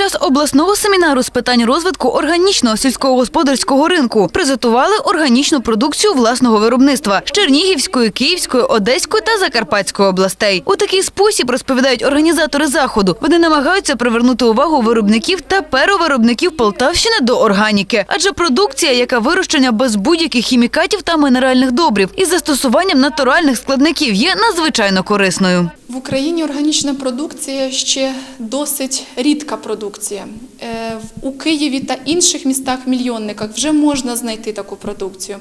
час обласного семінару з питань розвитку органічного сільськогосподарського ринку презентували органічну продукцію власного виробництва з Чернігівської, Київської, Одеської та Закарпатської областей. У такий спосіб розповідають організатори заходу. Вони намагаються привернути увагу виробників та перевиробників Полтавщини до органіки, адже продукція, яка вирощена без будь-яких хімікатів та мінеральних добрив із застосуванням натуральних складників, є надзвичайно корисною. В Україні органічна продукція ще досить рідка продукція. Е, У Києві та інших містах-мільйонниках вже можна знайти таку продукцію.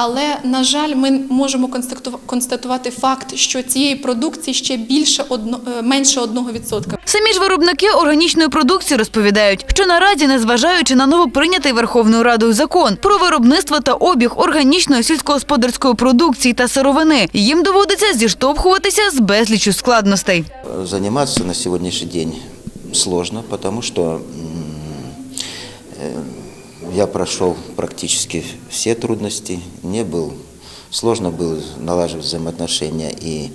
Але, на жаль, ми можемо констату- констатувати факт, що цієї продукції ще більше одно, е, менше 1%. Самі ж виробники органічної продукції розповідають, що наразі, незважаючи на новоприйнятий Верховною Радою закон про виробництво та обіг органічної сільськогосподарської продукції та сировини, їм доводиться зіштовхуватися з безлічю складностей. Заниматься на сегодняшний день сложно, что м, э, я прошел практически все трудности, не был сложно было налаживать взаимоотношения и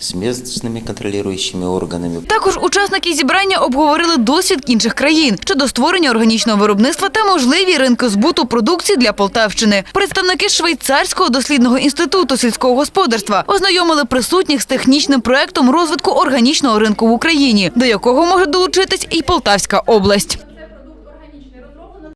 с местными контролирующими органами. Також учасники зібрання обговорили досвід інших країн щодо створення органічного виробництва та можливі ринки збуту продукції для Полтавщини. Представники швейцарського дослідного інституту сільського господарства ознайомили присутніх з технічним проектом розвитку органічного ринку в Україні, до якого може долучитись і Полтавська область.